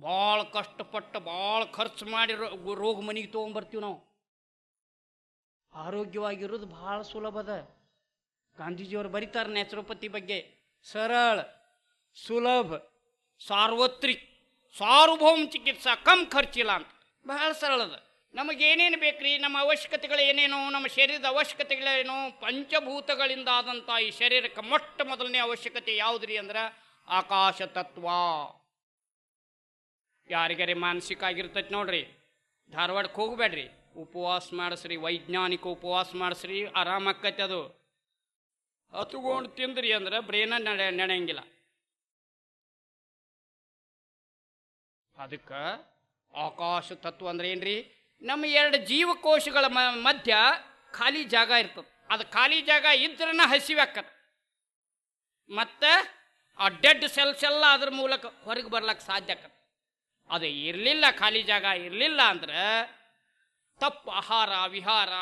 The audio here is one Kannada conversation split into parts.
ಭಾಳ ಕಷ್ಟಪಟ್ಟು ಭಾಳ ಖರ್ಚು ಮಾಡಿ ರೋಗ ಮನೆಗೆ ತೊಗೊಂಬರ್ತೀವಿ ನಾವು. ಆರೋಗ್ಯವಾಗಿರೋದು ಭಾಳ ಸುಲಭದ ಗಾಂಧೀಜಿಯವರು ಬರೀತಾರೆ ನ್ಯಾಚುರೋಪತಿ ಬಗ್ಗೆ. ಸರಳ, ಸುಲಭ, ಸಾರ್ವತ್ರಿಕ, ಸಾರ್ವಭೌಮ ಚಿಕಿತ್ಸಾ ಕಮ್ ಖರ್ಚಿಲ್ಲ ಅಂತ. ಬಹಳ ಸರಳದ ನಮಗೇನೇನು ಬೇಕ್ರಿ? ನಮ್ಮ ಅವಶ್ಯಕತೆಗಳು ಏನೇನು ನಮ್ಮ ಶರೀರದ ಅವಶ್ಯಕತೆಗಳೇನು? ಪಂಚಭೂತಗಳಿಂದ ಆದಂಥ ಈ ಶರೀರಕ್ಕೆ ಮೊಟ್ಟ ಮೊದಲನೇ ಅವಶ್ಯಕತೆ ಯಾವುದ್ರಿ ಅಂದ್ರೆ ಆಕಾಶ ತತ್ವ. ಯಾರಿಗಾರಿ ಮಾನಸಿಕ ಆಗಿರ್ತೈತೆ ನೋಡ್ರಿ. ಧಾರವಾಡಕ್ಕೆ ಹೋಗಬೇಡ್ರಿ. ಉಪವಾಸ ಮಾಡಿಸ್ರಿ, ವೈಜ್ಞಾನಿಕ ಉಪವಾಸ ಮಾಡಿಸ್ರಿ, ಆರಾಮಾಕೈತಿ ಅದು. ಹತ್ಕೊಂಡು ತಿಂದ್ರಿ ಅಂದ್ರೆ ಬ್ರೇನ ನಡೆ ನಡೆಯಂಗಿಲ್ಲ. ಅದಕ್ಕೆ ಆಕಾಶ ತತ್ವ ಅಂದ್ರೆ ಏನ್ರಿ? ನಮ್ಮ ಎರಡು ಜೀವಕೋಶಗಳ ಮಧ್ಯ ಖಾಲಿ ಜಾಗ ಇರ್ತದೆ. ಅದು ಖಾಲಿ ಜಾಗ ಇದ್ರನ ಹಸಿವಾಕತ್ ಮತ್ತೆ ಆ ಡೆಡ್ ಸೆಲ್ಸ್ ಎಲ್ಲ ಅದ್ರ ಮೂಲಕ ಹೊರಗೆ ಬರ್ಲಕ್ಕೆ ಸಾಧ್ಯ ಅದು ಇರಲಿಲ್ಲ, ಖಾಲಿ ಜಾಗ ಇರಲಿಲ್ಲ ಅಂದ್ರೆ ತಪ್ಪು ಆಹಾರ, ವಿಹಾರ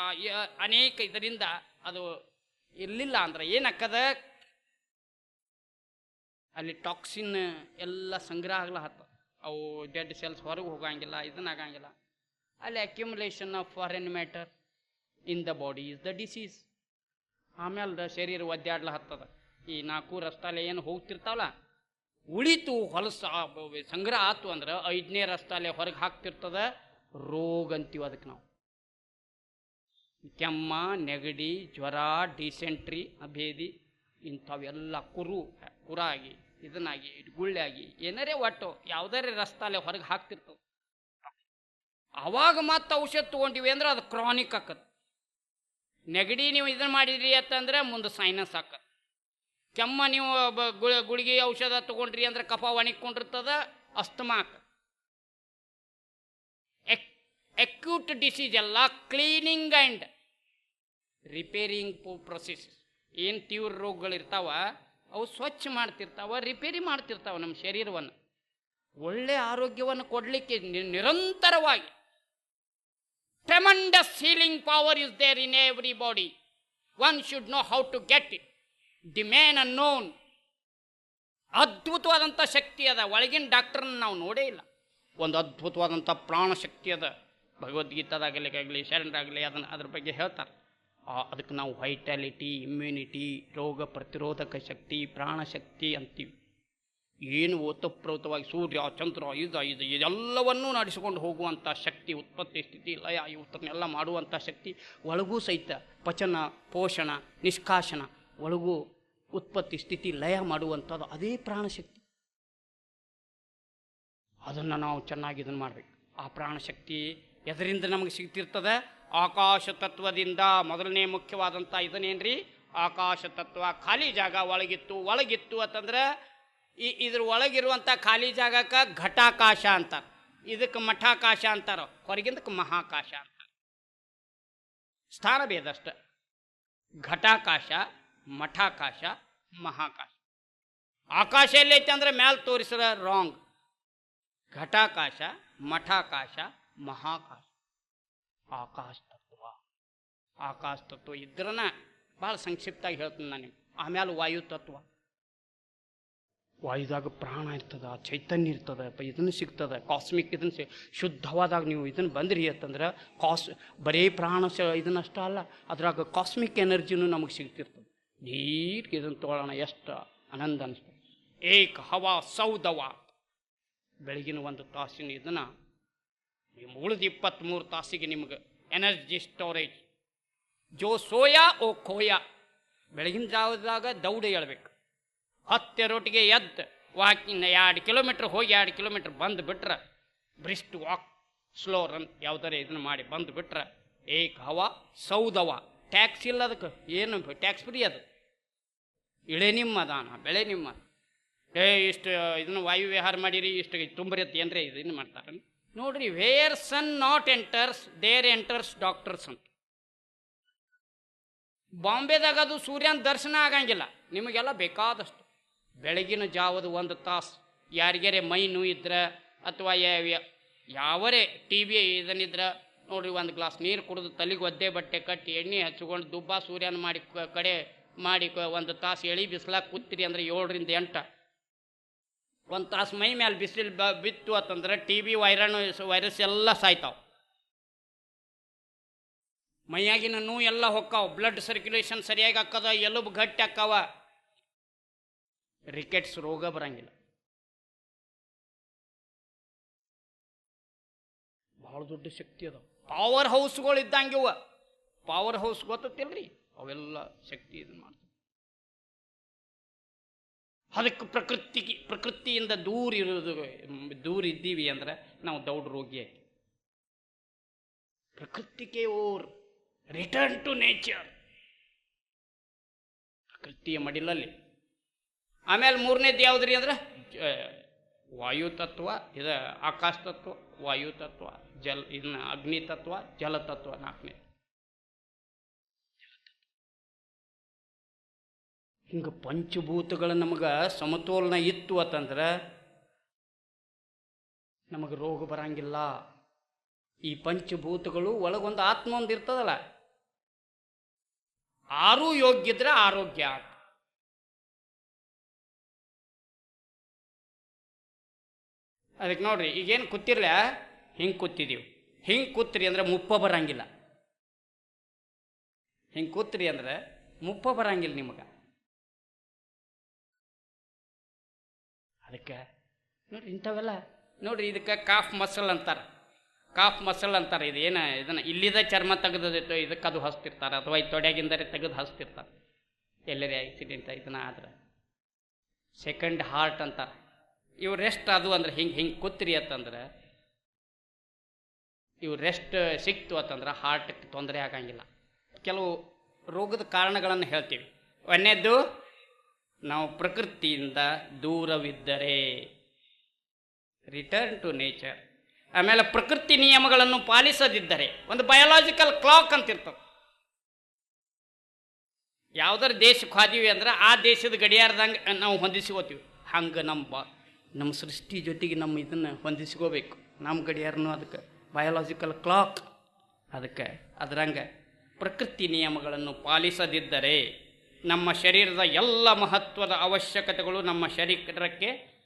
ಅನೇಕ ಇದರಿಂದ ಅದು ಇರಲಿಲ್ಲ ಅಂದ್ರೆ ಏನಕ್ಕದ? ಅಲ್ಲಿ ಟಾಕ್ಸಿನ್ ಎಲ್ಲ ಸಂಗ್ರಹ ಆಗ್ಲ ಹತ್ತ ಅವು ಡೆಡ್ ಸೆಲ್ಸ್ ಹೊರಗೆ ಹೋಗಂಗಿಲ್ಲ, ಇದನ್ನಾಗಂಗಿಲ್ಲ. ಅಲ್ಲಿ accumulation of foreign matter in the body is the disease ಆಮೇಲೆ ಶರೀರ ಒದ್ದಾಡ್ಲ ಹತ್ತದ. ಈ ನಾಲ್ಕು ರಸ್ತಾಲೆ ಏನು ಹೋಗ್ತಿರ್ತಾವಲ್ಲ ಉಳಿತು ಹೊಲಸ ಸಂಗ್ರಹ ಆತು ಅಂದ್ರೆ ಐದನೇ ರಸ್ತಾಲೆ ಹೊರಗೆ ಹಾಕ್ತಿರ್ತದ ರೋಗ ಅಂತೀವಿ ಅದಕ್ಕೆ ನಾವು. ಕೆಮ್ಮ, ನೆಗಡಿ, ಜ್ವರ, ಡಿಸೆಂಟ್ರಿ, ಅಭೇದಿ ಇಂಥವೆಲ್ಲ ಕುರು, ಕುರಾಗಿ, ಇದನ್ನಾಗಿ, ಗುಳ್ಳೆಯಾಗಿ ಏನಾರೇ ಒಟ್ಟು ಯಾವುದಾರೇ ರಸ್ತಾಲೆ ಹೊರಗೆ ಹಾಕ್ತಿರ್ತವೆ. ಅವಾಗ ಮತ್ತೆ ಔಷಧ ತೊಗೊಂಡಿವಿ ಅಂದ್ರೆ ಅದು ಕ್ರಾನಿಕ್ ಆಕತ್ ನೆಗಡಿ ನೀವು ಇದನ್ನ ಮಾಡಿದ್ರಿ ಅಂತಂದ್ರೆ ಮುಂದೆ ಸೈನಸ್ ಆಕತ್ ಕೆಮ್ಮ ನೀವು ಗುಳಿಗೆ ಔಷಧ ತಗೊಂಡ್ರಿ ಅಂದ್ರೆ ಕಫ ಒಣಗಿಕೊಂಡಿರ್ತದ ಅಸ್ತಮಾಕ್ ಅಕ್ಯೂಟ್ ಡಿಸೀಸ್ ಎಲ್ಲ ಕ್ಲೀನಿಂಗ್ ಆ್ಯಂಡ್ ರಿಪೇರಿಂಗ್ ಪ್ರೊಸೆಸ್ ಏನು ತೀವ್ರ ರೋಗಗಳಿರ್ತಾವ, ಅವು ಸ್ವಚ್ಛ ಮಾಡ್ತಿರ್ತಾವ ರಿಪೇರಿ ಮಾಡ್ತಿರ್ತಾವ ನಮ್ಮ ಶರೀರವನ್ನು. ಒಳ್ಳೆ ಆರೋಗ್ಯವನ್ನು ಕೊಡಲಿಕ್ಕೆ ನಿರಂತರವಾಗಿ. Tremendous healing power is there in every body one should know how to get it the man unknown ಅದ್ಭುತವಾದಂಥ ಶಕ್ತಿ ಅದ. ಒಳಗಿನ ಡಾಕ್ಟರ್ನ ನಾವು ನೋಡೇ ಇಲ್ಲ. ಒಂದು ಅದ್ಭುತವಾದಂಥ ಪ್ರಾಣ ಶಕ್ತಿ ಅದ. ಭಗವದ್ಗೀತಾದಾಗಲಿ ಆಗಲಿ, ಶರಣರಾಗಲಿ, ಅದನ್ನು ಅದ್ರ ಬಗ್ಗೆ ಹೇಳ್ತಾರೆ. ಅದಕ್ಕೆ ನಾವು ವೈಟಾಲಿಟಿ ಇಮ್ಯುನಿಟಿ ರೋಗ ಪ್ರತಿರೋಧಕ ಶಕ್ತಿ ಪ್ರಾಣಶಕ್ತಿ ಅಂತೀವಿ. ಏನು ಓತಪ್ರೋತವಾಗಿ ಸೂರ್ಯ, ಚಂದ್ರ ಇದು ಇದು ಇದೆಲ್ಲವನ್ನೂ ನಡೆಸಿಕೊಂಡು ಹೋಗುವಂಥ ಶಕ್ತಿ, ಉತ್ಪತ್ತಿ, ಸ್ಥಿತಿ, ಲಯ ಇವತ್ತನ್ನೆಲ್ಲ ಮಾಡುವಂಥ ಶಕ್ತಿ ಒಳಗೂ ಸಹಿತ ಪಚನ, ಪೋಷಣ, ನಿಷ್ಕಾಶನ ಒಳಗೂ ಉತ್ಪತ್ತಿ, ಸ್ಥಿತಿ, ಲಯ ಮಾಡುವಂಥದ್ದು ಅದೇ ಪ್ರಾಣಶಕ್ತಿ. ಅದನ್ನು ನಾವು ಚೆನ್ನಾಗಿ ಇದನ್ನು ಮಾಡಬೇಕು. ಆ ಪ್ರಾಣಶಕ್ತಿ ಎದರಿಂದ ನಮಗೆ ಸಿಗ್ತಿರ್ತದೆ. ಆಕಾಶ ತತ್ವದಿಂದ ಮೊದಲನೇ ಮುಖ್ಯವಾದಂಥ ಇದನ್ನೇನ್ರಿ? ಆಕಾಶ ತತ್ವ. ಖಾಲಿ ಜಾಗ ಒಳಗಿತ್ತು ಒಳಗಿತ್ತು ಅಂತಂದ್ರೆ ಈ ಇದ್ರ ಒಳಗಿರುವಂಥ ಖಾಲಿ ಜಾಗಕ್ಕೆ ಘಟಾಕಾಶ ಅಂತಾರೆ ಇದಕ್ಕೆ ಮಠಾಕಾಶ ಅಂತಾರ. ಹೊರಗಿಂದಕ್ಕೆ ಮಹಾಕಾಶ ಅಂತಾರೆ ಸ್ಥಾನ ಅಷ್ಟೆ. ಘಟಾಕಾಶ ಮಠಾಕಾಶ, ಮಹಾಕಾಶ. ಆಕಾಶ ಎಲ್ಲೈತೆ ಅಂದರೆ ಮ್ಯಾಲೆ ತೋರಿಸಿದ ರಾಂಗ್ ಘಟಾಕಾಶ, ಮಠಾಕಾಶ, ಮಹಾಕಾಶ. ಆಕಾಶ ತತ್ವ ಆಕಾಶ ತತ್ವ ಇದ್ರನ ಭಾಳ ಸಂಕ್ಷಿಪ್ತಾಗಿ ಹೇಳ್ತೀನಿ ನಾನು ಆಮೇಲೆ ವಾಯು ತತ್ವ ವಾಯುದಾಗ ಪ್ರಾಣ ಇರ್ತದ, ಚೈತನ್ಯ ಇರ್ತದ ಇದನ್ನು ಸಿಗ್ತದೆ ಕಾಸ್ಮಿಕ್ ಇದನ್ನು ಸಿ, ಶುದ್ಧವಾದಾಗ ನೀವು ಇದನ್ನು ಬಂದ್ರಿ ಅಂತಂದ್ರೆ ಕಾಸ್ ಬರೀ ಪ್ರಾಣ ಸ, ಇದನ್ನಷ್ಟ ಅಲ್ಲ, ಅದ್ರಾಗ ಕಾಸ್ಮಿಕ್ ಎನರ್ಜಿನೂ ನಮಗೆ ಸಿಗ್ತಿರ್ತದೆ. ನೀರ್ಗೆ ಇದನ್ನು ತೋಳೋಣ ಎಷ್ಟು ಆನಂದ ಅನಿಸ್ತು. ಏಕ ಹವಾ ಸೌದವ. ಬೆಳಗಿನ ಒಂದು ತಾಸಿನ ಇದನ್ನು ನಿಮ್ಮ ಉಳಿದ ಇಪ್ಪತ್ತ್ಮೂರು ತಾಸಿಗೆ ನಿಮ್ಗೆ ಎನರ್ಜಿ ಸ್ಟೋರೇಜ್. ಜೋ ಸೋಯಾ ಓ ಕೋಯಾ. ಬೆಳಗಿನ ಜಾವದಾಗ ದೌಡೆ ಹೇಳ್ಬೇಕು. ಹತ್ತೆರೊಟ್ಟಿಗೆ ಎದ್ದು ವಾಕಿಂಗ್ ಎರಡು ಕಿಲೋಮೀಟ್ರ್ ಹೋಗಿ ಎರಡು ಕಿಲೋಮೀಟ್ರ್ ಬಂದು ಬಿಟ್ರೆ ಬ್ರಿಸ್ಟ್ ವಾಕ್ ಸ್ಲೋ ರನ್ ಯಾವುದಾರೆ ಇದನ್ನು ಮಾಡಿ ಬಂದು ಬಿಟ್ರೆ ಏಕ್ ಹವಾ ಸೌದವ. ಟ್ಯಾಕ್ಸ್ ಇಲ್ಲ ಅದಕ್ಕೆ ಏನು ಟ್ಯಾಕ್ಸ್ ಫ್ರೀ ಅದು. ಇಳೆ ನಿಮ್ಮ ದಾನ ಬೆಳೆ ನಿಮ್ಮ. ಏ, ಇಷ್ಟು, ಇದನ್ನು ವಾಯು ವಿಹಾರ ಮಾಡಿರಿ, ಇಷ್ಟು ತುಂಬ್ರಿ ಅಂತ ಏನ್ರಿ ಇದನ್ನು ಮಾಡ್ತಾರೆ. ನೋಡ್ರಿ where sun not enters there enters doctors ಅಂತ. ಬಾಂಬೆದಾಗ ಅದು ಸೂರ್ಯನ ದರ್ಶನ ಆಗಂಗಿಲ್ಲ. ನಿಮಗೆಲ್ಲ ಬೇಕಾದಷ್ಟು. ಬೆಳಗಿನ ಜಾವದ ಒಂದು ತಾಸು, ಯಾರಿಗೆರೆ ಮೈ ನೋಯಿದ್ರೆ ಅಥವಾ ಯಾವರೇ ಟಿ ವಿ ಇದನ್ನಿದ್ರೆ ನೋಡ್ರಿ ಒಂದು ಗ್ಲಾಸ್ ನೀರು ಕುಡಿದು ತಲೆಗೆ ಒದ್ದೆ ಬಟ್ಟೆ ಕಟ್ಟಿ ಎಣ್ಣೆ ಹಚ್ಕೊಂಡು ದುಬ್ಬ ಸೂರ್ಯನ ಮಾಡಿ ಕಡೆ ಮಾಡಿ ಒಂದು ತಾಸು ಎಳಿ ಬಿಸಿಲಾಗ ಕೂತ್ರಿ ಅಂದ್ರೆ ಏಳರಿಂದ ಎಂಟ. ಒಂದು ತಾಸು ಮೈ ಮೇಲೆ ಬಿಸಿಲು ಬ ಬಿತ್ತು ಅಂತಂದ್ರೆ ಟಿ ಬಿ ವೈರಾಣು ವೈರಸ್ ಎಲ್ಲ ಸಾಯ್ತಾವ. ಮೈಯಾಗಿನ ನೋವು ಎಲ್ಲ ಹೊಕ್ಕಾವ. ಬ್ಲಡ್ ಸರ್ಕ್ಯುಲೇಷನ್ ಸರಿಯಾಗಿ ಹಾಕದ, ಎಲುಬು ಗಟ್ಟಿ ಹಾಕಾವ. ರಿಕೆಟ್ಸ್ ರೋಗ ಬರಂಗಿಲ್ಲ. ಭಾಳ ದೊಡ್ಡ ಶಕ್ತಿ ಅದಾವ. ಪವರ್ ಹೌಸ್ಗಳು ಇದ್ದಂಗೆ ಇವ. ಪವರ್ ಹೌಸ್ ಗೊತ್ತಿಲ್ರಿ ಅವೆಲ್ಲ ಶಕ್ತಿ ಇದನ್ನು ಮಾಡ್ತವೆ. ಅದಕ್ಕೆ ಪ್ರಕೃತಿಗೆ, ಪ್ರಕೃತಿಯಿಂದ ದೂರ ಇರೋದು ದೂರ ಇದ್ದೀವಿ ಅಂದ್ರೆ ನಾವು ದೌಡ್ ರೋಗಿ ಪ್ರಕೃತಿಗೆ ಓರ್ ರಿಟರ್ನ್ ಟು ನೇಚರ್ ಪ್ರಕೃತಿಯ ಮಡಿಲಲ್ಲಿ. ಆಮೇಲೆ ಮೂರನೇದು ಯಾವುದ್ರಿ ಅಂದ್ರೆ ವಾಯು ತತ್ವ, ಇದು ಆಕಾಶ ತತ್ವ. ವಾಯು ತತ್ವ, ಜಲ್ ಇನ್ನು ಅಗ್ನಿ ತತ್ವ, ಜಲ ತತ್ವ ನಾಲ್ಕನೇ. ಹಿಂಗೆ ಪಂಚಭೂತಗಳು ನಮಗೆ ಸಮತೋಲನ ಇತ್ತು ಅಂತಂದ್ರೆ ನಮಗೆ ರೋಗ ಬರಂಗಿಲ್ಲ. ಈ ಪಂಚಭೂತಗಳು ಒಳಗೊಂದು ಆತ್ಮ ಒಂದು ಇರ್ತದಲ್ಲ, ಆರೂ ಯೋಗ್ಯ ಇದ್ರೆ ಆರೋಗ್ಯ ಅದಕ್ಕೆ ನೋಡ್ರಿ, ಈಗೇನು ಕೂತಿರ್ಲ? ಹಿಂಗೆ ಕೂತಿದ್ದೀವಿ ಹಿಂಗೆ ಕೂತ್ರಿ ಅಂದ್ರೆ ಮುಪ್ಪ ಬರಂಗಿಲ್ಲ. ಹಿಂಗೆ ಕೂತ್ರಿ ಅಂದ್ರೆ ಮುಪ್ಪ ಬರಂಗಿಲ್ಲ ನಿಮಗೆ. ಅದಕ್ಕೆ ನೋಡ್ರಿ, ಇಂಥವೆಲ್ಲ ನೋಡ್ರಿ, ಇದಕ್ಕೆ ಕಾಫ್ ಮಸಲ್ ಅಂತಾರೆ. ಕಾಫ್ ಮಸಲ್ ಅಂತಾರೆ, ಇದು ಏನು, ಇದನ್ನು ಇಲ್ಲಿದ ಚರ್ಮ ತೆಗೆದಿತ್ತು ಇದಕ್ಕೆ ಅದು ಹಸ್ತಿರ್ತಾರೆ, ಅಥವಾ ಈ ತೊಡೆಗಿಂದರೆ ತೆಗೆದು ಹಸ್ತಿರ್ತಾರೆ. ಎಲ್ಲರೇ ಆಕ್ಸಿಡೆಂಟ್ ಇದನ್ನ ಆದ್ರೆ. ಸೆಕೆಂಡ್ ಹಾರ್ಟ್ ಅಂತಾರೆ. ಇವು ರೆಸ್ಟ್ ಅದು ಅಂದ್ರೆ ಹಿಂಗೆ ಹಿಂಗೆ ಕೂತ್ರಿ ಅಂತಂದ್ರೆ ಇವು ರೆಸ್ಟ್ ಸಿಕ್ತು ಅಂತಂದ್ರೆ ಹಾರ್ಟ್ಗೆ ತೊಂದರೆ ಆಗಂಗಿಲ್ಲ. ಕೆಲವು ರೋಗದ ಕಾರಣಗಳನ್ನು ಹೇಳ್ತೀವಿ. ಒಂದನೇದ್ದು, ನಾವು ಪ್ರಕೃತಿಯಿಂದ ದೂರವಿದ್ದರೆ ರಿಟರ್ನ್ ಟು ನೇಚರ್ ಆಮೇಲೆ ಪ್ರಕೃತಿ ನಿಯಮಗಳನ್ನು ಪಾಲಿಸದಿದ್ದರೆ, ಒಂದು ಬಯೋಲಾಜಿಕಲ್ ಕ್ಲಾಕ್ ಅಂತ ಇರ್ತದೆ ಯಾವ್ದಾರ ದೇಶಕ್ಕೆ ಹೋದೀವಿ ಅಂದ್ರೆ ಆ ದೇಶದ ಗಡಿಯಾರದಂಗೆ ನಾವು ಹೊಂದಿಸಿ ಹೋತೀವಿ. ಹಂಗೆ ನಮ್ಮ ನಮ್ಮ ಸೃಷ್ಟಿ ಜೊತೆಗೆ ನಮ್ಮ ಇದನ್ನು ಹೊಂದಿಸ್ಕೋಬೇಕು. ನಮ್ಮ ಗಡಿಯಾರನೂ ಅದಕ್ಕೆ ಬಯೋಲಾಜಿಕಲ್ ಕ್ಲಾಕ್ ಅದಕ್ಕೆ ಅದರಂಗೆ ಪ್ರಕೃತಿ ನಿಯಮಗಳನ್ನು ಪಾಲಿಸದಿದ್ದರೆ ನಮ್ಮ ಶರೀರದ ಎಲ್ಲ ಮಹತ್ವದ ಅವಶ್ಯಕತೆಗಳು ನಮ್ಮ ಶರೀರಕ್ಕೆ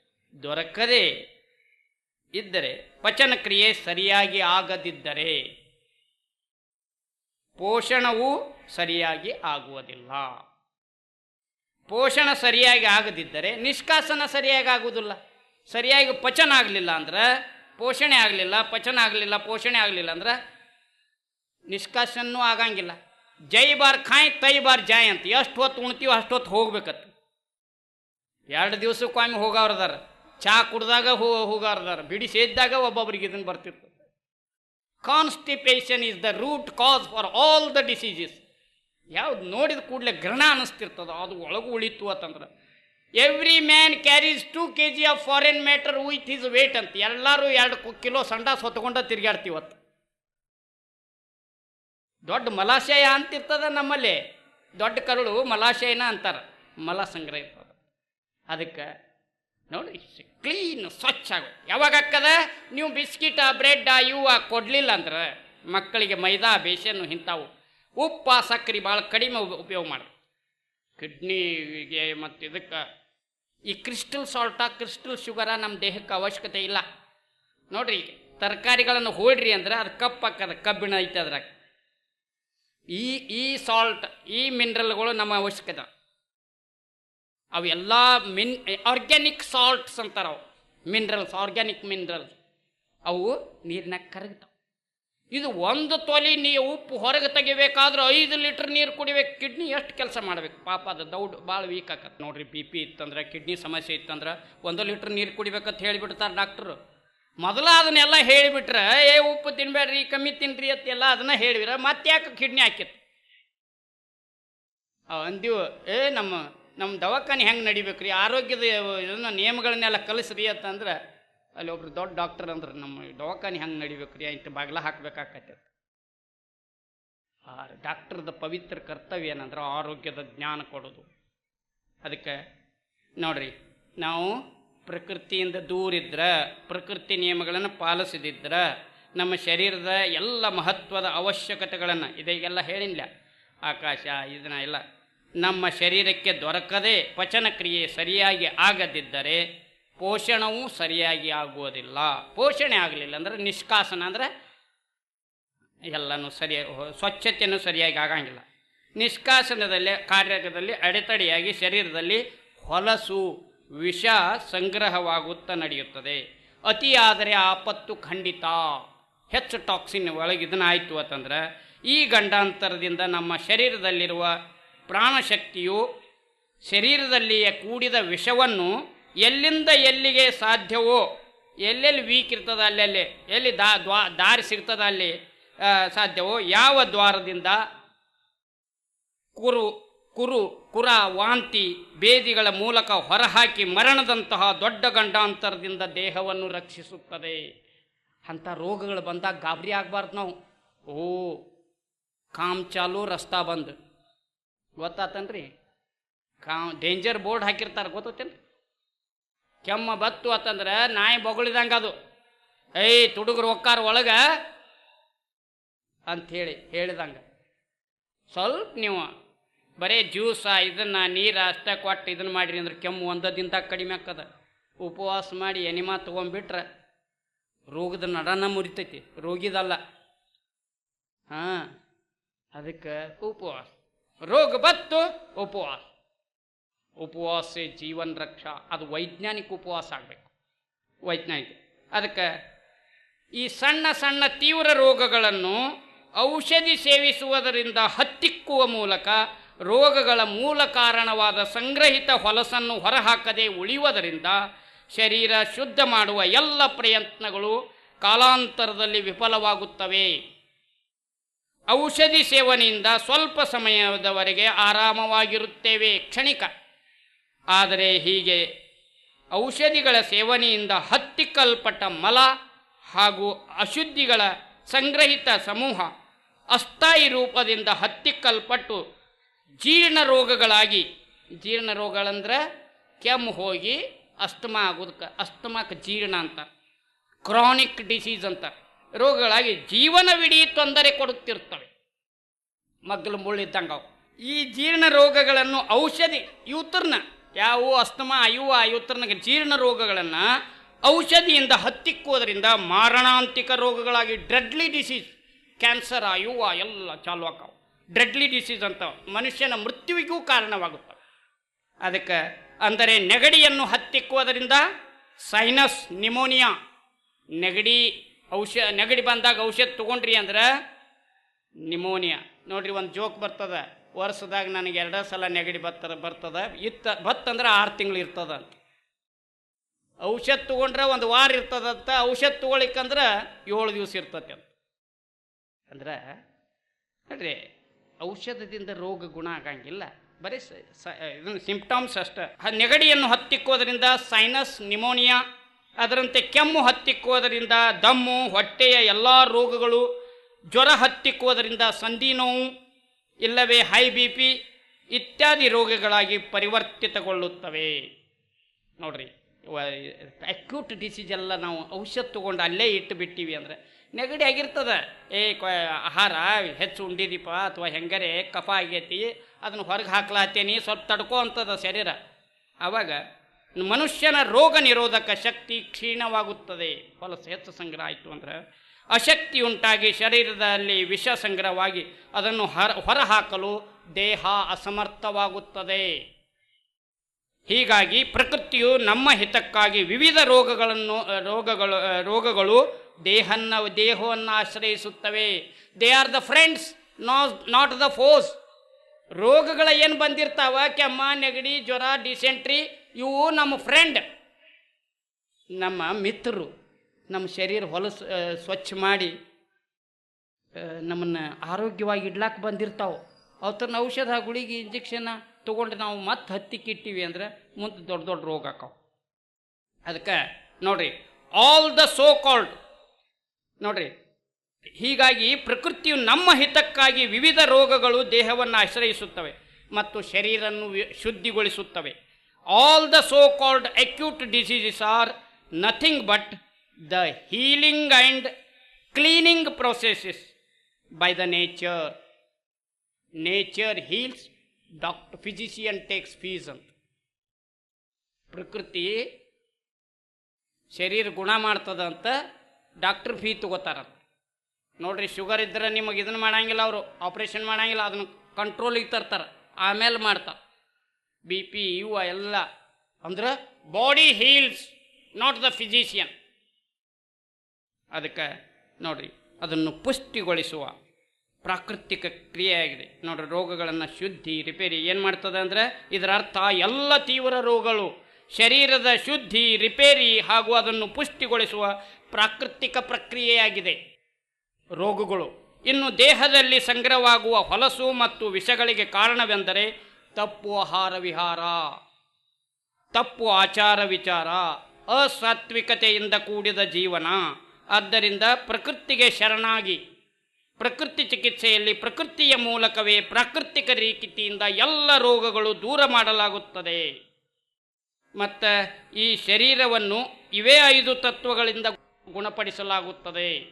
ದೊರಕದೇ ಇದ್ದರೆ ಪಚನ ಕ್ರಿಯೆ ಸರಿಯಾಗಿ ಆಗದಿದ್ದರೆ ಪೋಷಣವು ಸರಿಯಾಗಿ ಆಗುವುದಿಲ್ಲ. ಪೋಷಣ ಸರಿಯಾಗಿ ಆಗದಿದ್ದರೆ ನಿಷ್ಕಾಸನ ಸರಿಯಾಗಿ ಆಗುವುದಿಲ್ಲ. ಸರಿಯಾಗಿ ಪಚನ ಆಗಲಿಲ್ಲ ಅಂದ್ರೆ, ಪೋಷಣೆ ಆಗಲಿಲ್ಲ, ಪಚನ ಆಗಲಿಲ್ಲ, ಪೋಷಣೆ ಆಗಲಿಲ್ಲ ಅಂದ್ರೆ ನಿಷ್ಕಾಸನೂ ಆಗಂಗಿಲ್ಲ. ಜೈ ಬಾರ್ ಖಾಯ್, ತೈ ಬಾರ್ ಜಾಯ್ ಅಂತ. ಎಷ್ಟು ಹೊತ್ತು ಉಣ್ತೀವೋ ಅಷ್ಟು ಹೊತ್ತು ಹೋಗ್ಬೇಕತ್ತು. ಎರಡು ದಿವಸಕ್ಕೊಮ್ಮೆ ಹೋಗೋರ್ದಾರ ಚಹಾ ಕುಡ್ದಾಗ ಹೋ ಹೋಗಾರ್ದಾರ ಬಿಡಿ ಸೇದ್ದಾಗ ಒಬ್ಬೊಬ್ರಿಗೆ ಇದನ್ನು ಬರ್ತಿರ್ತದೆ. Constipation is the root cause for all the diseases ಯಾವ್ದು ನೋಡಿದ ಕೂಡಲೇ ಗ್ರಹಣ ಅನ್ನಿಸ್ತಿರ್ತದ ಅದು ಒಳಗೆ ಉಳಿತು ಅಂತಂದ್ರೆ every man carries two K G of foreign matter with his weight ಅಂತ. ಎಲ್ಲರೂ ಎರಡು ಕಿಲೋ ಸಂಡಾಸ್ ಹೊತ್ಕೊಂಡ ತಿರ್ಗಾಡ್ತೀವತ್ತು ದೊಡ್ಡ ಮಲಾಶಯ ಅಂತಿರ್ತದ ನಮ್ಮಲ್ಲಿ. ದೊಡ್ಡ ಕರುಳು ಮಲಾಶಯನ ಅಂತಾರೆ. ಮಲ ಸಂಗ್ರಹ. ಇರ್ತದ ಅದಕ್ಕೆ ನೋಡಿ ಕ್ಲೀನ್ ಸ್ವಚ್ಛ ಆಗುತ್ತೆ ಯಾವಾಗ ಹಾಕದ? ನೀವು ಬಿಸ್ಕಿಟ, ಬ್ರೆಡ್, ಇವು ಕೊಡಲಿಲ್ಲ ಅಂದ್ರೆ ಮಕ್ಕಳಿಗೆ ಮೈದಾ ಬೇಸನ್ನು ಇಂಥವು. ಉಪ್ಪು, ಸಕ್ಕರೆ ಭಾಳ ಕಡಿಮೆ ಉಪಯೋಗ ಮಾಡಿ ಕಿಡ್ನಿಗೆ ಮತ್ತು ಇದಕ್ಕೆ ಈ ಕ್ರಿಸ್ಟಲ್ ಸಾಲ್ಟ ಕ್ರಿಸ್ಟಲ್ ಶುಗರ ನಮ್ಮ ದೇಹಕ್ಕೆ ಅವಶ್ಯಕತೆ ಇಲ್ಲ. ನೋಡ್ರಿ, ತರಕಾರಿಗಳನ್ನು ಹೋಡ್ರಿ ಅಂದ್ರೆ ಅದು ಕಪ್ಪು ಹಾಕದ, ಕಬ್ಬಿಣ ಐತೆ ಅದ್ರಾಗ. ಈ ಈ ಸಾಲ್ಟ್ ಈ ಮಿನರಲ್ಗಳು ನಮ್ಮ ಅವಶ್ಯಕತೆ. ಅವೆಲ್ಲ ಮಿನ್ ಆರ್ಗ್ಯಾನಿಕ್ ಸಾಲ್ಟ್ಸ್ ಅಂತಾರೆ ಅವು. ಮಿನರಲ್ಸ್ ಆರ್ಗ್ಯಾನಿಕ್ ಮಿನರಲ್ಸ್ ಅವು ನೀರಿನಾಗ ಕರಗ್ತಾವೆ. ಇದು ಒಂದು ತೊಲಿ ನೀ ಉಪ್ಪು ಹೊರಗೆ ತೆಗಿಬೇಕಾದ್ರೆ ಐದು ಲೀಟ್ರ್ ನೀರು ಕುಡಿಬೇಕು. ಕಿಡ್ನಿ ಎಷ್ಟು ಕೆಲಸ ಮಾಡ್ಬೇಕು? ಪಾಪ ಅದು ದೌಡ್ ಭಾಳ ವೀಕ್ ಆಕತ್ತೆ ನೋಡ್ರಿ ಬಿ ಪಿ ಇತ್ತಂದ್ರೆ, ಕಿಡ್ನಿ ಸಮಸ್ಯೆ ಇತ್ತಂದ್ರೆ ಒಂದು ಲೀಟ್ರ್ ನೀರು ಕುಡಿಬೇಕಂತ ಹೇಳಿಬಿಡ್ತಾರೆ ಡಾಕ್ಟ್ರು ಮೊದಲ ಅದನ್ನೆಲ್ಲ ಹೇಳಿಬಿಟ್ರೆ, ಏ, ಉಪ್ಪು ತಿನ್ಬೇಡ್ರಿ ಕಮ್ಮಿ ತಿನ್ರಿ ಅಂತೆಲ್ಲ ಅದನ್ನ ಹೇಳಿದ್ರೆ ಮತ್ತೆ ಯಾಕೆ ಕಿಡ್ನಿ ಹಾಕಿತ್ತು. ಅಂದೀವು, ಏ, ನಮ್ಮ ನಮ್ಮ ದವಾಖಾನೆ ಹೆಂಗೆ ನಡಿಬೇಕ್ರಿ? ಆರೋಗ್ಯದ, ಇದನ್ನ ನಿಯಮಗಳನ್ನೆಲ್ಲ ಕಲಿಸ್ರಿ ಅಂತಂದ್ರೆ ಅಲ್ಲಿ ಒಬ್ರು ದೊಡ್ಡ ಡಾಕ್ಟರ್ ಅಂದ್ರೆ, ನಮ್ಮ ದವಾಖಾನೆ ಹೆಂಗೆ ನಡಿಬೇಕ್ರಿ? ಅಂತ ಬಾಗಿಲ ಹಾಕ್ಬೇಕಾಕತ್ತೆ ಆ ಡಾಕ್ಟರ್ದ ಪವಿತ್ರ ಕರ್ತವ್ಯ ಏನಂದ್ರೆ ಆರೋಗ್ಯದ ಜ್ಞಾನ ಕೊಡೋದು. ಅದಕ್ಕೆ ನೋಡ್ರಿ, ನಾವು ಪ್ರಕೃತಿಯಿಂದ ದೂರಿದ್ರೆ ಪ್ರಕೃತಿ ನಿಯಮಗಳನ್ನು ಪಾಲಿಸದಿದ್ರೆ, ನಮ್ಮ ಶರೀರದ ಎಲ್ಲ ಮಹತ್ವದ ಅವಶ್ಯಕತೆಗಳನ್ನು ಇದೆಲ್ಲ ಹೇಳಿಲ್ಲ ಆಕಾಶ, ಇದನ್ನ ಎಲ್ಲ, ನಮ್ಮ ಶರೀರಕ್ಕೆ ದೊರಕದೇ ಪಚನ ಕ್ರಿಯೆ ಸರಿಯಾಗಿ ಆಗದಿದ್ದರೆ ಪೋಷಣವೂ ಸರಿಯಾಗಿ ಆಗುವುದಿಲ್ಲ. ಪೋಷಣೆ ಆಗಲಿಲ್ಲ ಅಂದರೆ ನಿಷ್ಕಾಸನ ಅಂದರೆ ಎಲ್ಲನೂ ಸರಿಯ ಸ್ವಚ್ಛತೆಯೂ ಸರಿಯಾಗಿ ಆಗಂಗಿಲ್ಲ. ನಿಷ್ಕಾಸನದಲ್ಲಿ, ಕಾರ್ಯದಲ್ಲಿ ಅಡೆತಡೆಯಾಗಿ ಶರೀರದಲ್ಲಿ ಹೊಲಸು, ವಿಷ ಸಂಗ್ರಹವಾಗುತ್ತಾ ನಡೆಯುತ್ತದೆ. ಅತಿಯಾದರೆ ಆಪತ್ತು ಖಂಡಿತ. ಹೆಚ್ಚು ಟಾಕ್ಸಿನ್ ಒಳಗೆ ಇದನ್ನು ಆಯಿತು ಅಂತಂದ್ರೆ, ಈ ಗಂಡಾಂತರದಿಂದ ನಮ್ಮ ಶರೀರದಲ್ಲಿರುವ ಪ್ರಾಣಶಕ್ತಿಯು ಶರೀರದಲ್ಲಿಯೇ ಕೂಡಿದ ವಿಷವನ್ನು ಎಲ್ಲಿಂದ ಎಲ್ಲಿಗೆ ಸಾಧ್ಯವೋ, ಎಲ್ಲೆಲ್ಲಿ ವೀಕ್ ಇರ್ತದ ಅಲ್ಲೆಲ್ಲಿ, ಎಲ್ಲಿ ದಾ, ದ್ವಾ, ದಾರಿ ಸಿಗ್ತದ ಅಲ್ಲಿ ಸಾಧ್ಯವೋ, ಯಾವ ದ್ವಾರದಿಂದ ಕುರು ಕುರು, ಕುರ, ವಾಂತಿ, ಬೇದಿಗಳ ಮೂಲಕ ಹೊರಹಾಕಿ ಮರಣದಂತಹ ದೊಡ್ಡ ಗಂಡಾಂತರದಿಂದ ದೇಹವನ್ನು ರಕ್ಷಿಸುತ್ತದೆ. ಅಂಥ ರೋಗಗಳು ಬಂದಾಗ ಗಾಬರಿ ಆಗಬಾರ್ದು ನಾವು. ಓ, ಕಾಮ್ ಚಾಲು, ರಸ್ತಾ ಬಂದ್. ಗೊತ್ತಾತನ್ರಿ? ಕಾ ಡೇಂಜರ್ ಬೋರ್ಡ್ ಹಾಕಿರ್ತಾರೆ ಗೊತ್ತೇನು ಕೆಮ್ಮ ಬತ್ತು ಅಂತಂದ್ರೆ ನಾಯಿ ಬೊಗಳಿದಂಗೆ ಅದು. ಏಯ್ ತುಡುಗರು ಒಕ್ಕಾರ ಒಳಗೆ ಅಂಥೇಳಿ ಹೇಳಿದಂಗೆ. ಸ್ವಲ್ಪ ನೀವು ಬರೀ ಜ್ಯೂಸ, ಇದನ್ನು ನೀರು ಅಷ್ಟೇ ಕೊಟ್ಟು ಇದನ್ನು ಮಾಡಿರಿ ಅಂದ್ರೆ ಕೆಮ್ಮು ಒಂದ ದಿನದಾಗ ಕಡಿಮೆ ಆಕ್ಕದ ಉಪವಾಸ ಮಾಡಿ ಎನಿಮಾ ತೊಗೊಂಡ್ಬಿಟ್ರೆ ರೋಗದ ನಡನ ಮುರಿತೈತಿ. ರೋಗಿದಲ್ಲ. ಹಾಂ, ಅದಕ್ಕೆ ಉಪವಾಸ. ರೋಗ ಬತ್ತು, ಉಪವಾಸ. ಉಪವಾಸ, ಜೀವನ ರಕ್ಷಾ, ಅದು ವೈಜ್ಞಾನಿಕ ಉಪವಾಸ ಆಗಬೇಕು. ವೈಜ್ಞಾನಿಕ. ಅದಕ್ಕೆ ಈ ಸಣ್ಣ ಸಣ್ಣ ತೀವ್ರ ರೋಗಗಳನ್ನು ಔಷಧಿ ಸೇವಿಸುವುದರಿಂದ ಹತ್ತಿಕ್ಕುವ ಮೂಲಕ ರೋಗಗಳ ಮೂಲ ಕಾರಣವಾದ ಸಂಗ್ರಹಿತ ಹೊಲಸನ್ನು ಹೊರಹಾಕದೆ ಉಳಿಯುವುದರಿಂದ ಶರೀರ ಶುದ್ಧ ಮಾಡುವ ಎಲ್ಲ ಪ್ರಯತ್ನಗಳು ಕಾಲಾಂತರದಲ್ಲಿ ವಿಫಲವಾಗುತ್ತವೆ. ಔಷಧಿ ಸೇವನೆಯಿಂದ ಸ್ವಲ್ಪ ಸಮಯದವರೆಗೆ ಆರಾಮವಾಗಿರುತ್ತೇವೆ. ಕ್ಷಣಿಕ. ಆದರೆ ಹೀಗೆ ಔಷಧಿಗಳ ಸೇವನೆಯಿಂದ ಹತ್ತಿಕ್ಕಲ್ಪಟ್ಟ ಮಲ ಹಾಗೂ ಅಶುದ್ಧಿಗಳ ಸಂಗ್ರಹಿತ ಸಮೂಹ ಅಸ್ಥಾಯಿ ರೂಪದಿಂದ ಹತ್ತಿಕ್ಕಲ್ಪಟ್ಟು ಜೀರ್ಣ ರೋಗಗಳಾಗಿ, ಜೀರ್ಣ ರೋಗಗಳಂದ್ರೆ ಕೆಮ್ಮು ಹೋಗಿ ಅಸ್ತಮ ಆಗೋದಕ್ಕೆ ಅಸ್ತಮಕ್ಕೆ ಜೀರ್ಣ ಅಂತ, ಕ್ರಾನಿಕ್ ಡಿಸೀಸ್ ಅಂತ, ರೋಗಗಳಾಗಿ ಜೀವನವಿಡೀ ತೊಂದರೆ ಕೊಡುತ್ತಿರ್ತವೆ. ಮಗ್ಗಲು ಮುಳ್ಳಿದ್ದಂಗೆ ಅವು ಈ ಜೀರ್ಣ ರೋಗಗಳನ್ನು ಔಷಧಿ ಇವತ್ರನ್ನ ಯಾವ ಅಸ್ತಮ ಅಯುವ ಇವತ್ರನಿಗೆ ಜೀರ್ಣ ರೋಗಗಳನ್ನು ಔಷಧಿಯಿಂದ ಹತ್ತಿಕ್ಕೋದರಿಂದ ಮಾರಣಾಂತಿಕ ರೋಗಗಳಾಗಿ ಡ್ರೆಡ್ಲಿ ಡಿಸೀಸ್ ಕ್ಯಾನ್ಸರ್ ಅಯುವ ಎಲ್ಲ ಚಾಲು ಆಕಾವು ಡ್ರೆಡ್ಲಿ ಡಿಸೀಸ್ ಅಂತ ಮನುಷ್ಯನ ಮೃತ್ಯುವಿಗೂ ಕಾರಣವಾಗುತ್ತವೆ. ಅದಕ್ಕೆ ಅಂದರೆ ನೆಗಡಿಯನ್ನು ಹತ್ತಿಕ್ಕುವುದರಿಂದ ಸೈನಸ್ ನಿಮೋನಿಯಾ ನೆಗಡಿ ಔಷ, ನೆಗಡಿ ಬಂದಾಗ ಔಷಧ ತೊಗೊಂಡ್ರಿ ಅಂದ್ರೆ ನಿಮೋನಿಯಾ ನೋಡ್ರಿ ಒಂದು ಜೋಕ್ ಬರ್ತದ. ವರ್ಷದಾಗ ನನಗೆ ಎರಡೇ ಸಲ ನೆಗಡಿ ಬತ್ತ, ಬರ್ತದ. ಇತ್ತ, ಬತ್ತಂದ್ರೆ ಆರು ತಿಂಗಳು ಇರ್ತದ ಔಷಧ ತೊಗೊಂಡ್ರೆ ಒಂದು ವಾರ ಇರ್ತದಂತ ಔಷಧ ತೊಗೊಳಿಕ್ಕಂದ್ರೆ ಏಳು ದಿವಸ ಇರ್ತತೆ ಅಂತ. ಅಂದ್ರೆ ನೋಡ್ರಿ, ಔಷಧದಿಂದ ರೋಗ ಗುಣ ಆಗಂಗಿಲ್ಲ. ಬರೀ ಇದನ್ನ ಸಿಂಪ್ಟಮ್ಸ್ ಅಷ್ಟೇ. ನೆಗಡಿಯನ್ನು ಹತ್ತಿಕ್ಕೋದ್ರಿಂದ ಸೈನಸ್ ನಿಮೋನಿಯಾ ಅದರಂತೆ ಕೆಮ್ಮು ಹತ್ತಿಕ್ಕೋದರಿಂದ ದಮ್ಮು, ಹೊಟ್ಟೆಯ ಎಲ್ಲ ರೋಗಗಳು, ಜ್ವರ ಹತ್ತಿಕ್ಕೋದರಿಂದ ಸಂಧಿ ನೋವು ಇಲ್ಲವೇ ಹೈ ಬಿ ಪಿ ಇತ್ಯಾದಿ ರೋಗಗಳಾಗಿ ಪರಿವರ್ತಿತಗೊಳ್ಳುತ್ತವೆ. ನೋಡ್ರಿ ಅಕ್ಯೂಟ್ ಡಿಸೀಸ್ ಎಲ್ಲ ನಾವು ಔಷಧ ತೊಗೊಂಡು ಅಲ್ಲೇ ಇಟ್ಟು ಬಿಟ್ಟಿವಿ ಅಂದರೆ ನೆಗಡಿ ಆಗಿರ್ತದ. ಏ ಆಹಾರ ಹೆಚ್ಚು ಉಂಡಿದೀಪ ಅಥವಾ ಹೆಂಗರೆ ಕಫ ಆಗೈತಿ, ಅದನ್ನು ಹೊರಗೆ ಹಾಕ್ಲಾತೇನಿ, ಸ್ವಲ್ಪ ತಡ್ಕೋ ಅಂತದ ಶರೀರ. ಆವಾಗ ಮನುಷ್ಯನ ರೋಗ ನಿರೋಧಕ ಶಕ್ತಿ ಕ್ಷೀಣವಾಗುತ್ತದೆ. ಹೊಲಸು ಹೆಚ್ಚು ಸಂಗ್ರಹ ಆಯಿತು ಅಂದ್ರೆ ಅಶಕ್ತಿ ಉಂಟಾಗಿ ಶರೀರದಲ್ಲಿ ವಿಷ ಸಂಗ್ರಹವಾಗಿ ಅದನ್ನು ಹೊರ, ಹೊರಹಾಕಲು ದೇಹ ಅಸಮರ್ಥವಾಗುತ್ತದೆ. ಹೀಗಾಗಿ ಪ್ರಕೃತಿಯು ನಮ್ಮ ಹಿತಕ್ಕಾಗಿ ವಿವಿಧ ರೋಗಗಳನ್ನು, ರೋಗಗಳು ರೋಗಗಳು ದೇಹನ್ನ, ದೇಹವನ್ನು ಆಶ್ರಯಿಸುತ್ತವೆ. They are the friends not not the force ರೋಗಗಳ ಏನು ಬಂದಿರ್ತಾವ? ಕೆಮ್ಮ, ನೆಗಡಿ, ಜ್ವರ ಡಿಸೆಂಟ್ರಿ ಇವು ನಮ್ಮ ಫ್ರೆಂಡ್ ನಮ್ಮ ಮಿತ್ರರು. ನಮ್ಮ ಶರೀರ ಹೊಲಸು ಸ್ವಚ್ಛ ಮಾಡಿ ನಮ್ಮನ್ನು ಆರೋಗ್ಯವಾಗಿ ಇಡ್ಲಾಕ ಬಂದಿರ್ತಾವೆ. ಅವತ್ತನ್ನು ಔಷಧ, ಗುಳಿಗೆ ಇಂಜೆಕ್ಷನ್ ತೊಗೊಂಡು ನಾವು ಮತ್ತೆ ಹತ್ತಿಕ್ಕಿಟ್ಟಿವಿ ಅಂದ್ರೆ ಮುಂದೆ ದೊಡ್ಡ ದೊಡ್ಡ ರೋಗ ಆಕಾವು ಅದಕ್ಕೆ ನೋಡ್ರಿ ಆಲ್ ದ ಸೋ ಕಾಲ್ಡ್ ನೋಡ್ರಿ, ಹೀಗಾಗಿ ಪ್ರಕೃತಿಯು ನಮ್ಮ ಹಿತಕ್ಕಾಗಿ ವಿವಿಧ ರೋಗಗಳು ದೇಹವನ್ನು ಆಶ್ರಯಿಸುತ್ತವೆ ಮತ್ತು ಶರೀರನ್ನು ಶುದ್ಧಿಗೊಳಿಸುತ್ತವೆ. All the so called acute diseases are nothing but the healing and cleaning processes by the nature nature heals doctor physician takes fees ಅಂತ ಪ್ರಕೃತಿ ಶರೀರ ಗುಣ ಮಾಡ್ತದಂತ ಡಾಕ್ಟ್ರ್ ಫೀ ತಗೋತಾರಂತ ನೋಡ್ರಿ ಶುಗರ್ ಇದ್ರೆ ನಿಮಗೆ ಇದನ್ನು ಮಾಡಂಗಿಲ್ಲ ಅವರು ಆಪ್ರೇಷನ್ ಮಾಡಂಗಿಲ್ಲ, ಅದನ್ನು ಕಂಟ್ರೋಲಿಗೆ ತರ್ತಾರೆ, ಆಮೇಲೆ ಮಾಡ್ತಾರೆ. ಬಿ ಪಿ ಇವ ಎಲ್ಲ. ಅಂದ್ರೆ body heals not the physician ಅದಕ್ಕೆ ನೋಡಿ, ಅದನ್ನು ಪುಷ್ಟಿಗೊಳಿಸುವ ಪ್ರಾಕೃತಿಕ ಕ್ರಿಯೆಯಾಗಿದೆ. ನೋಡ್ರಿ, ರೋಗಗಳನ್ನು ಶುದ್ಧಿ, ರಿಪೇರಿ ಏನು ಮಾಡ್ತದೆ ಅಂದರೆ, ಇದರ ಅರ್ಥ ಎಲ್ಲ ತೀವ್ರ ರೋಗಗಳು, ಶರೀರದ ಶುದ್ಧಿ, ರಿಪೇರಿ ಹಾಗೂ ಅದನ್ನು ಪುಷ್ಟಿಗೊಳಿಸುವ ಪ್ರಾಕೃತಿಕ ಪ್ರಕ್ರಿಯೆಯಾಗಿದೆ. ರೋಗಗಳು. ಇನ್ನು ದೇಹದಲ್ಲಿ ಸಂಗ್ರಹವಾಗುವ ಹೊಲಸು ಮತ್ತು ವಿಷಗಳಿಗೆ ಕಾರಣವೆಂದರೆ ತಪ್ಪು ಆಹಾರ ವಿಹಾರ, ತಪ್ಪು ಆಚಾರ ವಿಚಾರ, ಅಸಾತ್ವಿಕತೆಯಿಂದ ಕೂಡಿದ ಜೀವನ ಆದ್ದರಿಂದ ಪ್ರಕೃತಿಗೆ ಶರಣಾಗಿ, ಪ್ರಕೃತಿ ಚಿಕಿತ್ಸೆಯಲ್ಲಿ ಪ್ರಕೃತಿಯ ಮೂಲಕವೇ ಪ್ರಾಕೃತಿಕ ರೀತಿಯಿಂದ ಎಲ್ಲ ರೋಗಗಳು ದೂರ ಮಾಡಲಾಗುತ್ತದೆ. ಮತ್ತು ಈ ಶರೀರವನ್ನು ಇವೇ ಐದು ತತ್ವಗಳಿಂದ ಗುಣಪಡಿಸಲಾಗುತ್ತದೆ.